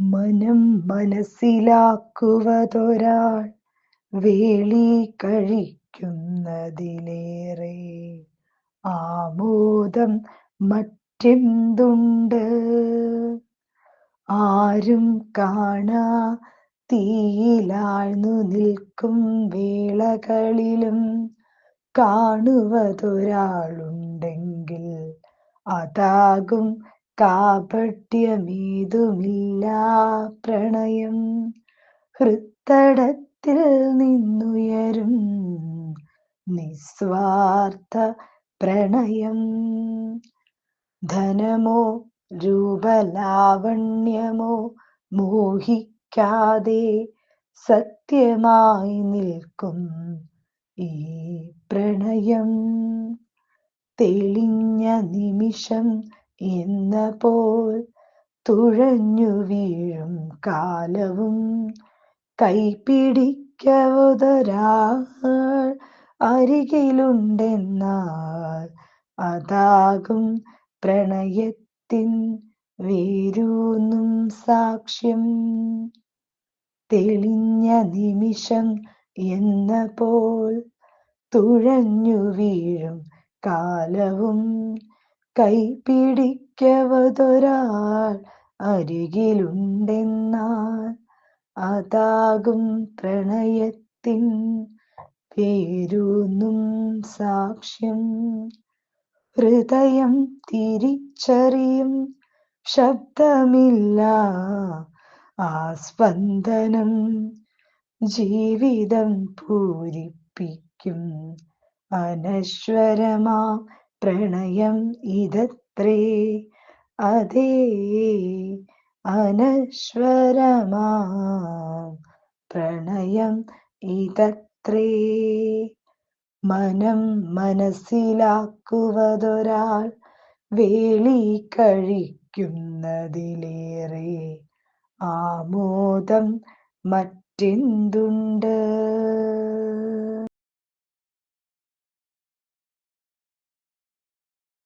മനം മനസ്സിലാക്കുവതൊരാൾ വേളി കഴിക്കുന്നതിലേറെ ആമോദം മറ്റെന്തുണ്ട്? ആരും കാണാ തീയിലാഴ്ന്നു നിൽക്കും വേളകളിലും കാണുവതൊരാളുണ്ടെങ്കിൽ അതാകും കാപട്യമേതുമില്ലാ. പ്രണയം ഹൃത്തടത്തിൽ നിന്നുയരും. നിസ്വാർത്ഥ പ്രണയം ധനമോ രൂപലാവണ്യമോ മോഹിക്കാതെ സത്യമായി നിൽക്കും ഈ പ്രണയം. തെളിഞ്ഞ നിമിഷം എന്ന പോൽ തുഴഞ്ഞു വീഴും കാലവും. കൈപിടിക്കവതൊരാൾ അരികിലുണ്ടെന്നാൽ അതാകും പ്രണയത്തിൻ വേരൂന്നും സാക്ഷ്യം. തെളിഞ്ഞ നിമിഷം എന്ന പോൽ തുഴഞ്ഞു വീഴും കാലവും. കൈപിടിക്കവതൊരാൾ അരികിലുണ്ടെന്നാൽ അതാകും പ്രണയത്തിൻ പേരൂന്നും സാക്ഷ്യം. ഹൃദയം തിരിച്ചറിയും ശബ്ദമില്ല ആ സ്പന്ദനം ജീവിതം പൂരിപ്പിക്കും അനശ്വരമാ പ്രണയം ഇതത്രേ. അതേ അനശ്വരമാ. പ്രണയം ഇതത്രേ. മനം മനസ്സിലാക്കുവതൊരാൾ വേളി കഴിക്കുന്നതിലേറെ ആമോദം മറ്റെന്തുണ്ട്?